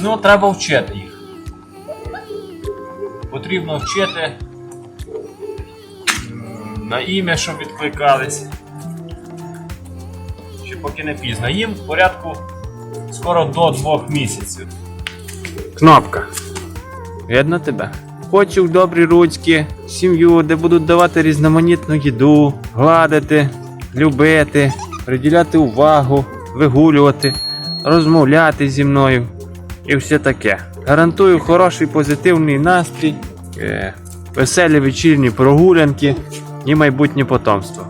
Ну, треба вчити їх. Потрібно вчити на ім'я, щоб відкликались. Ще поки не пізно. Їм в порядку скоро до двох місяців. Кнопка. Видно тебе? Хочу в добрі ручки, сім'ю, де будуть давати різноманітну їду, гладити, любити, приділяти увагу, вигулювати, розмовляти зі мною і все таке. Гарантую хороший позитивний настрій, е, веселі вечірні прогулянки і майбутнє потомство.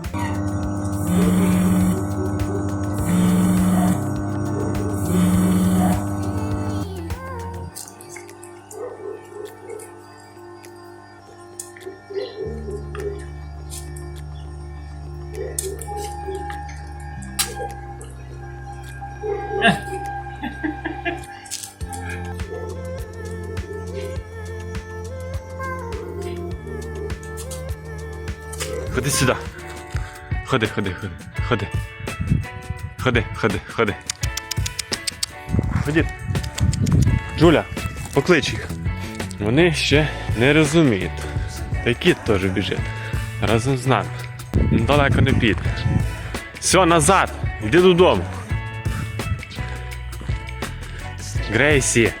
Ходи сюди. Ходи, ходи, ходи, ходи. Ходи, ходи, ходи. Ході. Джуля, поклич їх. Вони ще не розуміють. Та теж біжить. Разом з нами. Далеко не піде. Все, назад. Йди додому. Грейсі.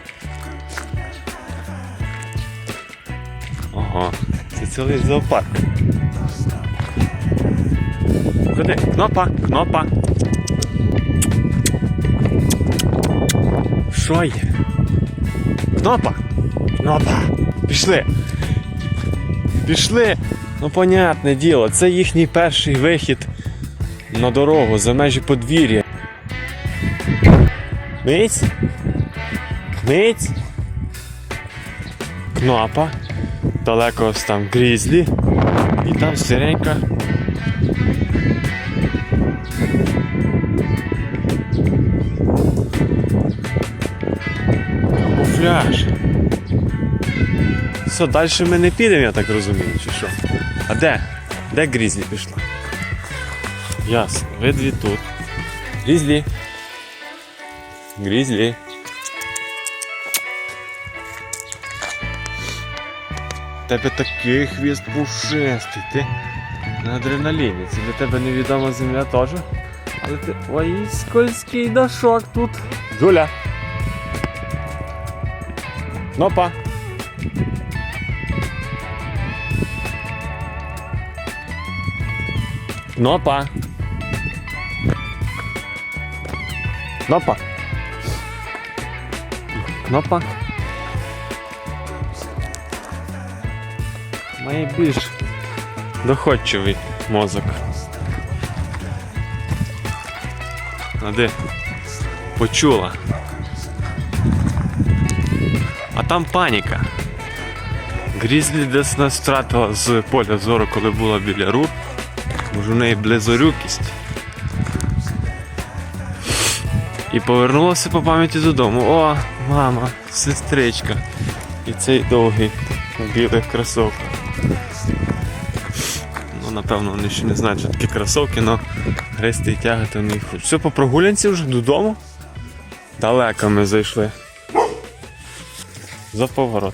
Ого, це цілий зоопарк. Ходи, кнопа, кнопа. Що є? Кнопа? Кнопа. Пішли. Пішли. Ну, понятне діло, це їхній перший вихід на дорогу за межі подвір'я. Миць? Миць? Кнопа. Далеко ось там грізлі. І там сиренька. Камуфляж. Все, далі ми не підемо, я так розумію, чи що? А де? Де Грізлі пішла? Ясно, ви дві тут. Грізлі. Грізлі. Тебе такий хвіст пушистий, ти на адреналіні. Це для тебе невідома земля теж. Але ти. Ой, скользький дошок тут. Джуля. Кнопа. Кнопа. Кнопа. Кнопа. Має більш доходчивий мозок. А де? Почула. А там паніка. Грізлі десь нас втратила з поля зору, коли була біля рук. Може в неї близорюкість. І повернулася по пам'яті додому. О, мама, сестричка. І цей довгий в білих кросовках. Ну, напевно, вони ще не знають, що таке кросовки, але грести і тягати вони їх. Все, по прогулянці вже додому. Далеко ми зайшли. За поворот.